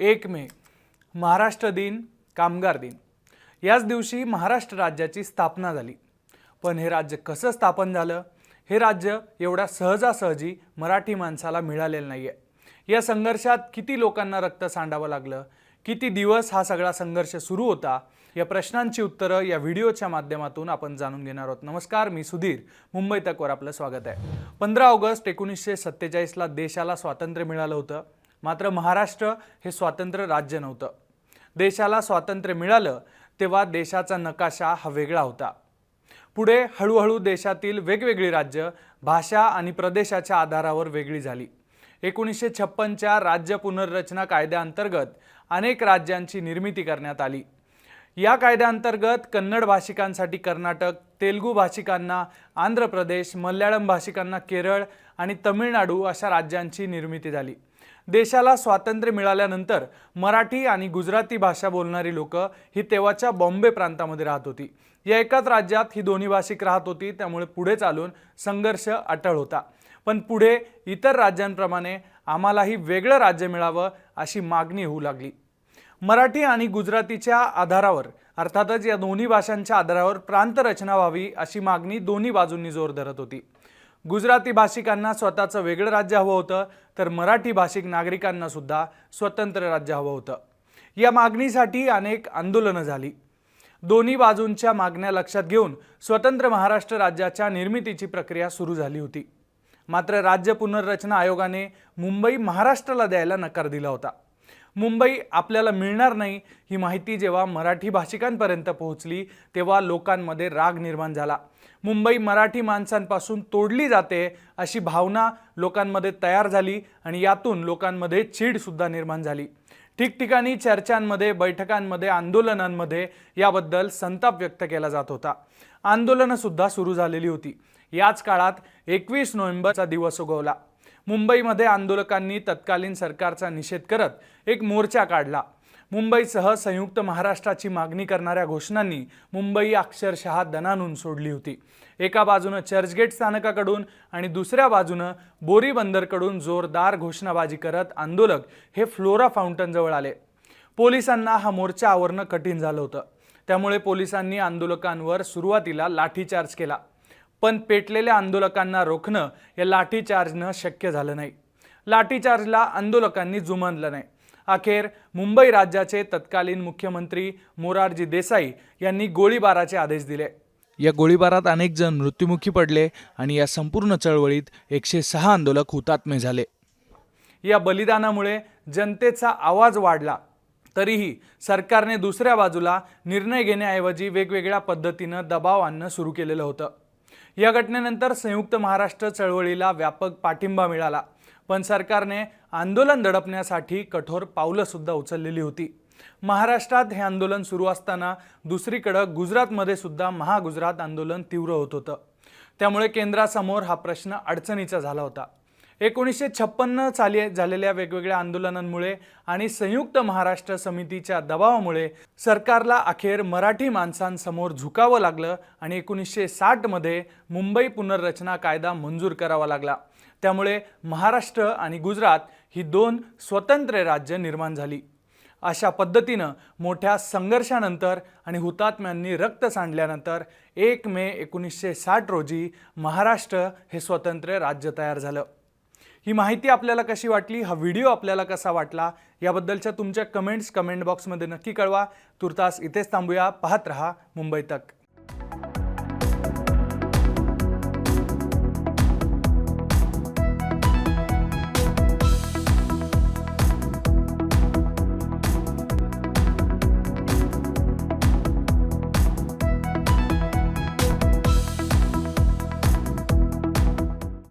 एक मे महाराष्ट्र दिन कामगार दिन. याच दिवशी महाराष्ट्र राज्याची स्थापना झाली. पण हे राज्य कसं स्थापन झालं? हे राज्य एवढ्या सहजासहजी मराठी माणसाला मिळालेलं नाही आहे या संघर्षात किती लोकांना रक्त सांडावं लागलं? किती दिवस हा सगळा संघर्ष सुरू होता? या प्रश्नांची उत्तरं या व्हिडिओच्या माध्यमातून आपण जाणून घेणार आहोत. नमस्कार मी सुधीर. मुंबई तकवर आपलं स्वागत आहे. पंधरा ऑगस्ट एकोणीसशे सत्तेचाळीसला देशाला स्वातंत्र्य मिळालं होतं. मात्र महाराष्ट्र हे स्वातंत्र्य राज्य नव्हतं. देशाला स्वातंत्र्य मिळालं तेव्हा देशाचा नकाशा हा वेगळा होता. पुढे हळूहळू देशातील वेगवेगळी राज्य भाषा आणि प्रदेशाच्या आधारावर वेगळी झाली. एकोणीसशे छप्पनच्या राज्य पुनर्रचना कायद्याअंतर्गत अनेक राज्यांची निर्मिती करण्यात आली. या कायद्याअंतर्गत कन्नड भाषिकांसाठी कर्नाटक तेलुगू भाषिकांना आंध्र प्रदेश मल्याळम भाषिकांना केरळ आणि तमिळनाडू अशा राज्यांची निर्मिती झाली. देशाला स्वातंत्र्य मिळाल्यानंतर मराठी आणि गुजराती भाषा बोलणारी लोक ही तेव्हाच्या बॉम्बे प्रांतामध्ये राहत होती. या एकाच राज्यात ही दोन्ही भाषिक राहत होती त्यामुळे पुढे चालून संघर्ष अटळ होता. पण पुढे इतर राज्यांप्रमाणे आम्हालाही वेगळं राज्य मिळावं अशी मागणी होऊ लागली. मराठी आणि गुजरातीच्या आधारावर अर्थातच या दोन्ही भाषांच्या आधारावर प्रांतरचना व्हावी अशी मागणी दोन्ही बाजूंनी जोर धरत होती. गुजराती भाषिकांना स्वतःचं वेगळं राज्य हवं होतं तर मराठी भाषिक नागरिकांना सुद्धा स्वतंत्र राज्य हवं होतं. या मागणीसाठी अनेक आंदोलनं झाली. दोन्ही बाजूंच्या मागण्या लक्षात घेऊन स्वतंत्र महाराष्ट्र राज्याच्या निर्मितीची प्रक्रिया सुरू झाली होती. मात्र राज्य पुनर्रचना आयोगाने मुंबई महाराष्ट्राला द्यायला नकार दिला होता. मुंबई आपल्याला मिळणार नाही ही माहिती जेव्हा मराठी भाषिकांपर्यंत पोहोचली तेव्हा लोकांमध्ये राग निर्माण झाला. मुंबई मराठी माणसांपासून तोडली जाते अशी भावना लोकांमध्ये तयार झाली आणि यातून लोकांमध्ये चीडसुद्धा निर्माण झाली. ठिकठिकाणी चर्चांमध्ये बैठकांमध्ये आंदोलनांमध्ये याबद्दल संताप व्यक्त केला जात होता. आंदोलनंसुद्धा सुरू झालेली होती. याच काळात एकवीस नोव्हेंबरचा दिवस उगवला. मुंबईमध्ये आंदोलकांनी तत्कालीन सरकारचा निषेध करत एक मोर्चा काढला. मुंबईसह संयुक्त महाराष्ट्राची मागणी करणाऱ्या घोषणांनी मुंबई अक्षरशः दणानून सोडली होती. एका बाजूनं चर्चगेट स्थानकाकडून आणि दुसऱ्या बाजूनं बोरी बंदरकडून जोरदार घोषणाबाजी करत आंदोलक हे फ्लोरा फाउंटनजवळ आले. पोलिसांना हा मोर्चा आवरणं कठीण झालं होतं. त्यामुळे पोलिसांनी आंदोलकांवर सुरुवातीला लाठीचार्ज केला. पण पेटलेल्या आंदोलकांना रोखणं या लाठीचार्जनं शक्य झालं नाही. लाठीचार्जला आंदोलकांनी जुमानलं नाही. अखेर मुंबई राज्याचे तत्कालीन मुख्यमंत्री मोरारजी देसाई यांनी गोळीबाराचे आदेश दिले. या गोळीबारात अनेक जण मृत्युमुखी पडले आणि या संपूर्ण चळवळीत एकशे सहा आंदोलक हुतात्मे झाले. या बलिदानामुळे जनतेचा आवाज वाढला. तरीही सरकारने दुसऱ्या बाजूला निर्णय घेण्याऐवजी वेगवेगळ्या पद्धतीनं दबाव आणणं सुरू केलेलं होतं. या घटनेनंतर संयुक्त महाराष्ट्र चळवळीला व्यापक पाठिंबा मिळाला. पण सरकारने आंदोलन दडपण्यासाठी कठोर पावलंसुद्धा उचललेली होती. महाराष्ट्रात हे आंदोलन सुरू असताना दुसरीकडं गुजरातमध्ये सुद्धा महागुजरात आंदोलन तीव्र होत होतं. त्यामुळे केंद्रासमोर हा प्रश्न अडचणीचा झाला होता. एकोणीसशे छप्पन्न साली झालेल्या वेगवेगळ्या आंदोलनांमुळे आणि संयुक्त महाराष्ट्र समितीच्या दबावामुळे सरकारला अखेर मराठी माणसांसमोर झुकावं लागलं आणि एकोणीसशे साठमध्ये मुंबई पुनर्रचना कायदा मंजूर करावा लागला. त्यामुळे महाराष्ट्र आणि गुजरात ही दोन स्वतंत्र राज्य निर्माण झाली. अशा पद्धतीनं मोठ्या संघर्षानंतर आणि हुतात्म्यांनी रक्त सांडल्यानंतर एक मे एकोणीसशे साठ रोजी महाराष्ट्र हे स्वतंत्र राज्य तयार झालं. ही माहिती आपल्याला कशी वाटली? हा व्हिडिओ आपल्याला कसा वाटला? याबद्दलच्या तुमच्या कमेंट्स कमेंट बॉक्समध्ये नक्की कळवा. तुर्तास इथेच थांबूया. पाहत रहा मुंबई तक.